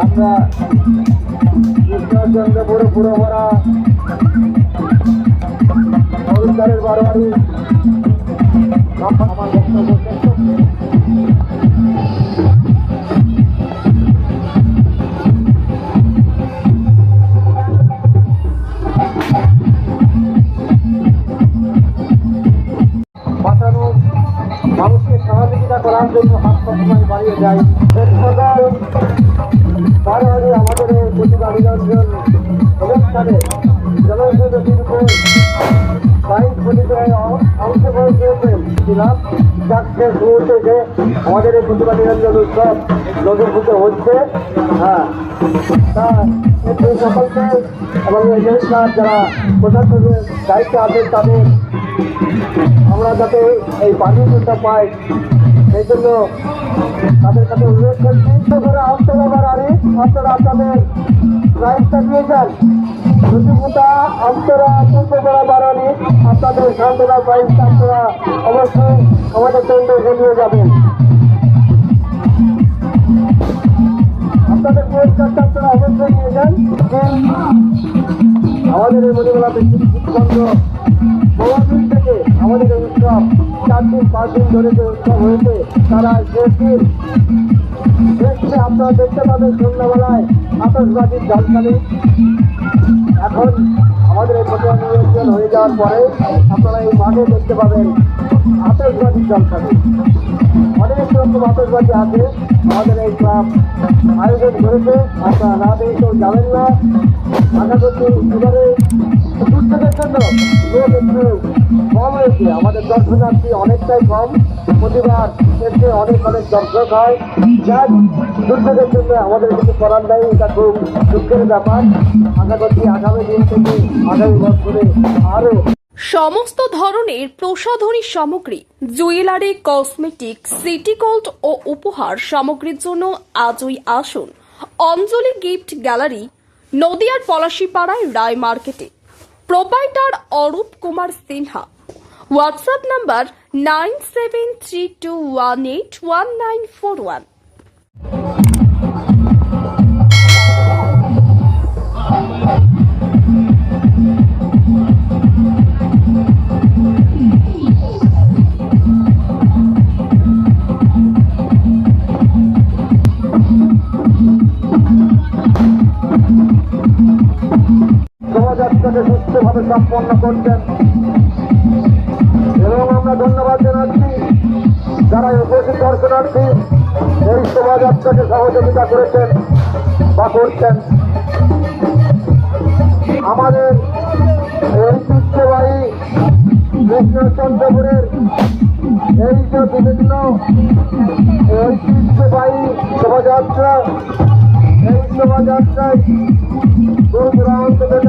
আমরা কৃষ্ণচন্দ্র পুরো পুরো ভরা হরিদ্বারের বারোয়ারি আমার বক্তব্য মানুষকে সহযোগিতা করার জন্য সবসময় বাড়িয়ে আমাদের এই নিরঞ্জন অনুষ্ঠানে জনসংখ্যা দীর্ঘ বাইশ প্রতিযোগিতায় অংশগ্রহণ করেছেন। ছিলাম থেকে আমাদের এই প্রতিভা নিরঞ্জন উৎসব নদীভূত হচ্ছে। হ্যাঁ তা এতে সকলকে এবং এজেন্টরা যারা প্রশাসনের দায়িত্বে আছেন তাদের আমরা যাতে এই পানীয়টা পাই, সেই জন্য তাদের কাছে অনুরোধ করছি করে আপনারা বাড়ি আপনারা আপনাদের প্রাইজটা নিয়ে যান। রুচিপুতা আপনারা পুষ্পকরা বাড়ানি আপনাদের সান্ত্বনা প্রাইজটা আপনারা অবশ্যই আমাদের কেন্দ্রে নিয়ে যাবেন। আপনাদের পুরস্কারটা নিয়ে যান। আমাদের বহুদিন থেকে আমাদের চার দিন পাঁচ দিন ধরে যে হয়েছে, তারা শেষ দিন শেষে আপনারা দেখতে পাবেন সন্ধ্যাবেলায় আতসবাজির ঝলকানি। এখন আমাদের এই প্রতিমা হয়ে যাওয়ার পরে আপনারা এই মাঠে দেখতে পাবেন আতসবাজির ঝলকানি। অনেক রকম আতসবাজি আছে, আমাদের এই ক্লাব আয়োজন করেছে, আপনারা না দেখে কেউ যাবেন না। আশা করছি এবারে কম হয়েছে আমাদের দর্শনার্থী অনেকটাই কম প্রতিবার এসে অনেক অনেক দর্শক হয় যার দুর্যোগের জন্য আমাদের কিছু করার নেই এটা খুব দুঃখের ব্যাপার আশা করছি আগামী দিন থেকে আগামী বছরে আরও সমস্ত ধরনের প্রসাধনী সামগ্রী, জুয়েলারি, কসমেটিক, সিটি গোল্ড ও উপহার সামগ্রীর জন্য আজই আসুন। অঞ্জলি গিফট গ্যালারি, নদিয়ার পলাশিপাড়ায় রায় মার্কেটে। Proprietor Arup Kumar Sinha WhatsApp number nine seven three two one eight one nine four one শোভাযাত্রাকে সুস্থভাবে সম্পন্ন করছেন। এবং আমরা ধন্যবাদ জানাচ্ছি যারা উপস্থিত দর্শনার্থী এই শোভাযাত্রাকে সহযোগিতা করেছেন বা করছেন। আমাদের ঐতিহ্যবাহী কৃষ্ণচন্দ্রপুরের এই যে বিভিন্ন ঐতিহ্যবাহী শোভাযাত্রা, এই শোভাযাত্রায় দূর দূরান্ত থেকে